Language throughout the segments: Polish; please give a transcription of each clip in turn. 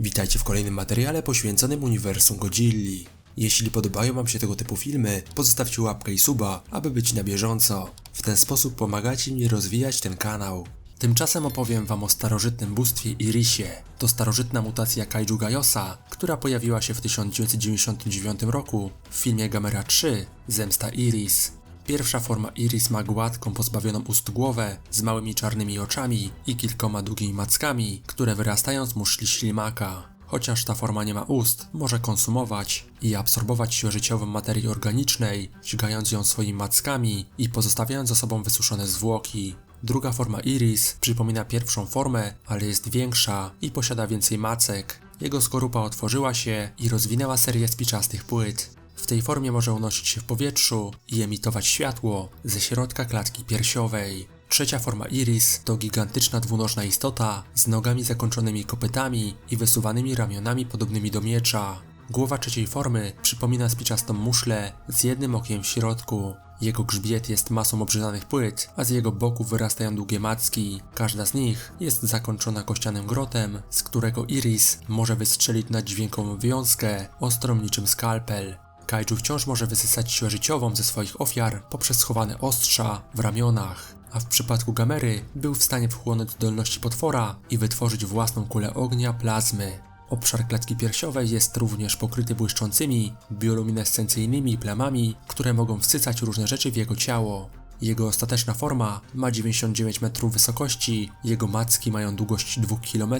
Witajcie w kolejnym materiale poświęconym uniwersum Godzilli. Jeśli podobają Wam się tego typu filmy, pozostawcie łapkę i suba, aby być na bieżąco. W ten sposób pomagacie mi rozwijać ten kanał. Tymczasem opowiem Wam o starożytnym bóstwie Irisie. To starożytna mutacja Kaiju Gaiosa, która pojawiła się w 1999 roku w filmie Gamera 3 Zemsta Iris. Pierwsza forma Iris ma gładką, pozbawioną ust głowę, z małymi czarnymi oczami i kilkoma długimi mackami, które wyrastają z muszli ślimaka. Chociaż ta forma nie ma ust, może konsumować i absorbować siłę życiową materii organicznej, dźgając ją swoimi mackami i pozostawiając za sobą wysuszone zwłoki. Druga forma Iris przypomina pierwszą formę, ale jest większa i posiada więcej macek. Jego skorupa otworzyła się i rozwinęła serię spiczastych płyt. W tej formie może unosić się w powietrzu i emitować światło ze środka klatki piersiowej. Trzecia forma Iris to gigantyczna dwunożna istota z nogami zakończonymi kopytami i wysuwanymi ramionami podobnymi do miecza. Głowa trzeciej formy przypomina spiczastą muszlę z jednym okiem w środku. Jego grzbiet jest masą obrzynanych płyt, a z jego boków wyrastają długie macki. Każda z nich jest zakończona kościanym grotem, z którego Iris może wystrzelić na dźwiękową wiązkę, ostrą niczym skalpel. Kaiju wciąż może wysysać siłę życiową ze swoich ofiar poprzez schowane ostrza w ramionach, a w przypadku Gamery był w stanie wchłonąć zdolności potwora i wytworzyć własną kulę ognia plazmy. Obszar klatki piersiowej jest również pokryty błyszczącymi, bioluminescencyjnymi plamami, które mogą wsysać różne rzeczy w jego ciało. Jego ostateczna forma ma 99 metrów wysokości, jego macki mają długość 2 km,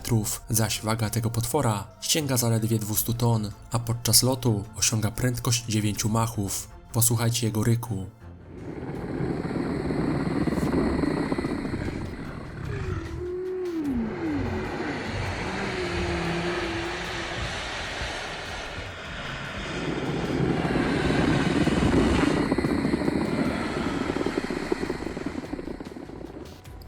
zaś waga tego potwora sięga zaledwie 200 ton, a podczas lotu osiąga prędkość 9 machów. Posłuchajcie jego ryku.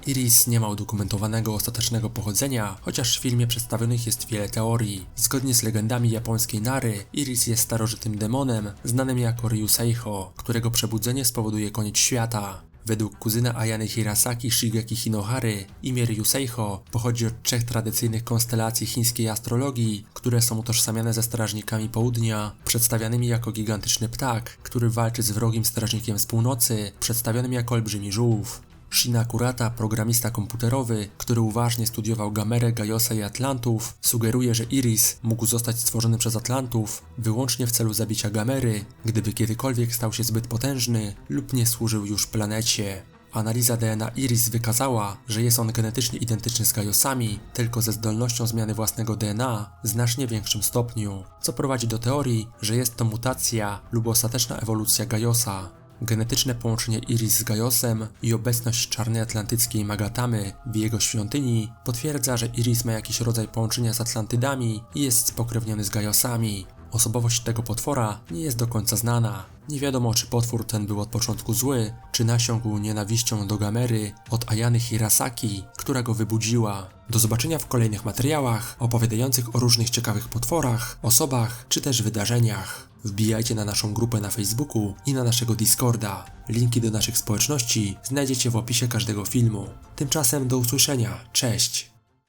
Iris nie ma udokumentowanego ostatecznego pochodzenia, chociaż w filmie przedstawionych jest wiele teorii. Zgodnie z legendami japońskiej Nary, Iris jest starożytnym demonem, znanym jako Ryuseiho, którego przebudzenie spowoduje koniec świata. Według kuzyna Ayany Hirasaki Shigeki Hinohary, imię Ryuseiho pochodzi od trzech tradycyjnych konstelacji chińskiej astrologii, które są utożsamiane ze strażnikami południa, przedstawianymi jako gigantyczny ptak, który walczy z wrogim strażnikiem z północy, przedstawionym jako olbrzymi żółw. Shina Kurata, programista komputerowy, który uważnie studiował Gamerę, Gaiosa i Atlantów, sugeruje, że Iris mógł zostać stworzony przez Atlantów wyłącznie w celu zabicia Gamery, gdyby kiedykolwiek stał się zbyt potężny lub nie służył już planecie. Analiza DNA Iris wykazała, że jest on genetycznie identyczny z Gaiosami, tylko ze zdolnością zmiany własnego DNA w znacznie większym stopniu, co prowadzi do teorii, że jest to mutacja lub ostateczna ewolucja Gaiosa. Genetyczne połączenie Iris z Gaiosem i obecność czarnej atlantyckiej Magatamy w jego świątyni potwierdza, że Iris ma jakiś rodzaj połączenia z Atlantydami i jest spokrewniony z Gaiosami. Osobowość tego potwora nie jest do końca znana. Nie wiadomo, czy potwór ten był od początku zły, czy nasiągł nienawiścią do Gamery od Ayany Hirasaki, która go wybudziła. Do zobaczenia w kolejnych materiałach opowiadających o różnych ciekawych potworach, osobach czy też wydarzeniach. Wbijajcie na naszą grupę na Facebooku i na naszego Discorda. Linki do naszych społeczności znajdziecie w opisie każdego filmu. Tymczasem do usłyszenia. Cześć!